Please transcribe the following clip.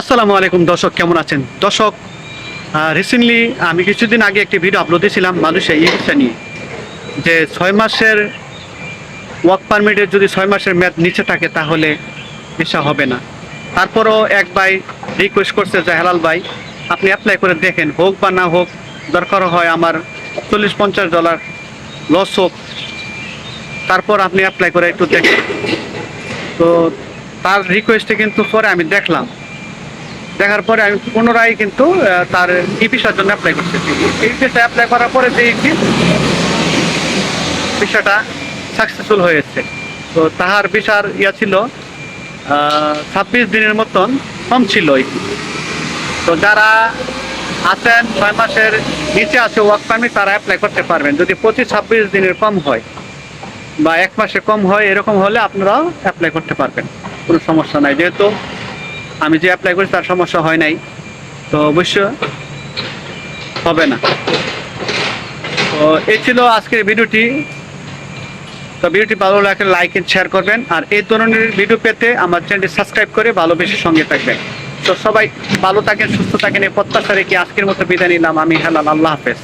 আসসালামু আলাইকুম দর্শক, কেমন আছেন? দর্শক রিসেন্টলি আমি কিছুদিন আগে একটি ভিডিও আপলোড দিয়েছিলাম মানুষের ই ভিসা নিয়ে, যে ছয় মাসের ওয়ার্ক পারমিটের যদি ছয় মাসের মেয়াদ নিচে থাকে তাহলে ভিসা হবে না। তারপরও এক ভাই রিকোয়েস্ট করছে যে হেলাল ভাই, আপনি অ্যাপ্লাই করে দেখেন, হোক বা না হোক, দরকার হয় আমার চল্লিশ পঞ্চাশ ডলার লস হোক, তারপর আপনি অ্যাপ্লাই করে একটু দেখেন। তো তার রিকোয়েস্টে কিন্তু পরে আমি দেখলাম। দেখার পরে আমি পুনরায় কিন্তু তার ই ভিসার জন্য অ্যাপ্লাই করতেছি এই ভিসা অ্যাপ্লাই করার পরে দেখি ভিসাটা সাকসেসফুল হয়েছে, তো তাহার ভিসার ইয়া ছিল ছাব্বিশ দিনের মতন কম ছিল তো যারা আছেন ছয় মাসের নিচে আছে ওয়ার্ক পারমিট তারা অ্যাপ্লাই করতে পারবেন। যদি পঁচিশ ছাব্বিশ দিনের কম হয় বা এক মাসে কম হয়, এরকম হলে আপনারাও অ্যাপ্লাই করতে পারবেন। কোনো সমস্যা নাই। যেহেতু আমি যে অ্যাপ্লাই করি তার সমস্যা হয় নাই। তো অবশ্য হবে না। তো এই ছিল আজকের ভিডিওটি। তো ভিডিওটি ভালো লাগলে লাইক এন্ড শেয়ার করবেন। আর এই ধরনের ভিডিও পেতে আমার চ্যানেলটি সাবস্ক্রাইব করে ভালোবেসে সঙ্গে থাকবেন। তো সবাই ভালো থাকেন, সুস্থ থাকেন। এই প্রত্যাশা রেখে আজকের মতো বিদায় নিলাম। আমি হেলাল, আল্লাহ হাফেজ।